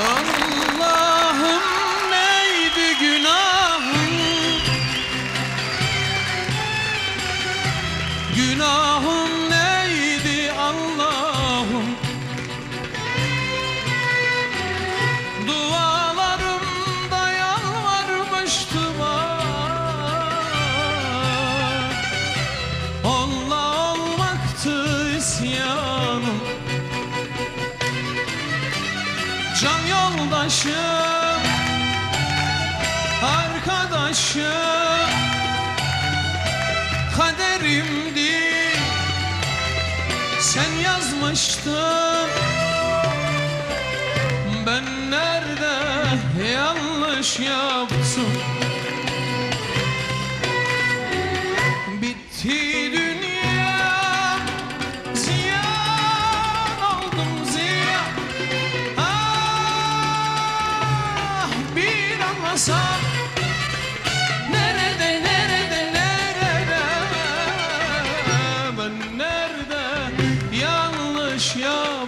Allah'ım neydi günahım? Günahım Can yoldaşım Arkadaşım Kaderimdi Sen yazmıştın Ben nerede yanlış yaptım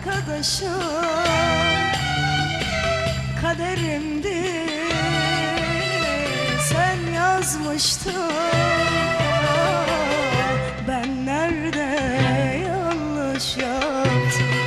arkadaşım Kaderimdi sen yazmıştın Ben nerede yanlış yaptım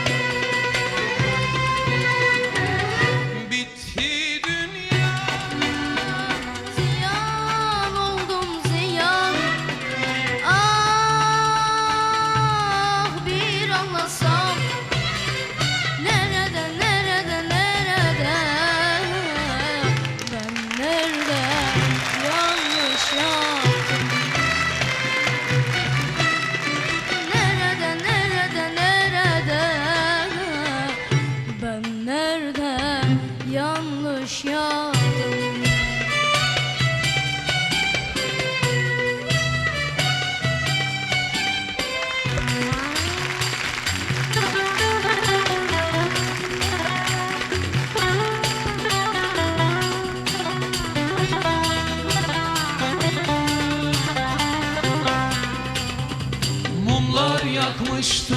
yakmıştı,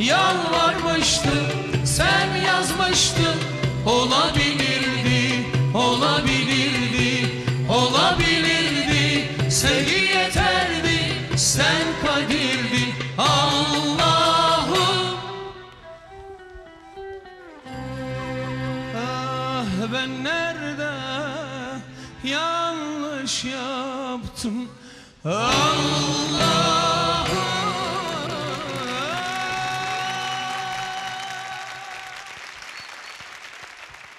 yalvarmıştı, sen yazmıştın. Olabilirdi, olabilirdi, olabilirdi. Sevgi yeterdi, sen kadirdi. Allah'ım. Ah ben nerede yanlış yaptım? Allah